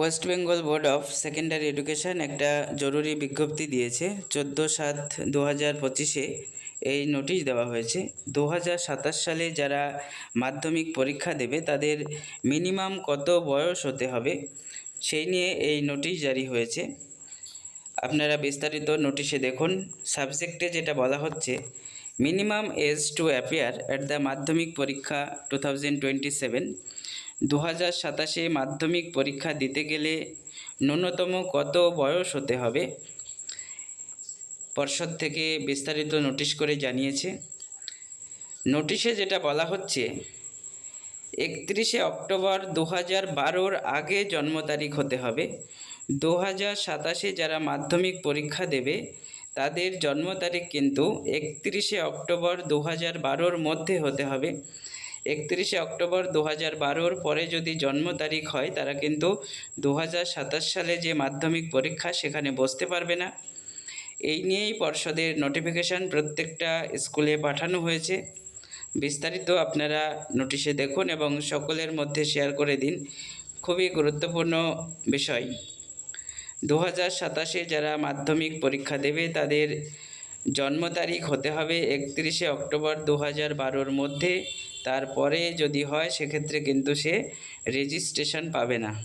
West Bengal board of secondary education একটা জরুরি বিজ্ঞপ্তি দিয়েছে। চোদ্দ সাত দু হাজার পঁচিশে এই নোটিশ দেওয়া হয়েছে। দু হাজার সাতাশ সালে যারা মাধ্যমিক পরীক্ষা দেবে, তাদের মিনিমাম কত বয়স হতে হবে, সেই নিয়ে এই নোটিশ জারি হয়েছে। আপনারা বিস্তারিত নোটিশে দেখুন। সাবজেক্টে যেটা বলা হচ্ছে, minimum age to appear at the Madhyamik পরীক্ষা টু থাউজেন্ড টোয়েন্টি সেভেন দু হাজার সাতাশে মাধ্যমিক পরীক্ষা দিতে গেলে ন্যূনতম কত বয়স হতে হবে? পর্ষদ থেকে বিস্তারিত নোটিশ করে জানিয়েছে। নোটিশে যেটা বলা হচ্ছে, একত্রিশে অক্টোবর দু হাজার বারোর আগে জন্ম তারিখ হতে হবে। দু হাজার সাতাশে যারা মাধ্যমিক পরীক্ষা দেবে, তাদের জন্ম তারিখ কিন্তু একত্রিশে অক্টোবর দু হাজার বারোর মধ্যে হতে হবে। একত্রিশে অক্টোবর দু হাজার বারোর পরে যদি জন্ম তারিখ হয়, তারা কিন্তু দু হাজার সাতাশ সালে যে মাধ্যমিক পরীক্ষা সেখানে বসতে পারবে না। এই নিয়েই পর্ষদের নোটিফিকেশান প্রত্যেকটা স্কুলে পাঠানো হয়েছে। বিস্তারিত আপনারা নোটিশে দেখুন এবং সকলের মধ্যে শেয়ার করে দিন। খুবই গুরুত্বপূর্ণ বিষয়। দু হাজার সাতাশে যারা মাধ্যমিক পরীক্ষা দেবে, তাদের জন্ম তারিখ হতে হবে একত্রিশে অক্টোবর দু হাজার বারোর মধ্যে। তারপরে যদি হয়, সেক্ষেত্রে কিন্তু সে রেজিস্ট্রেশন পাবে না।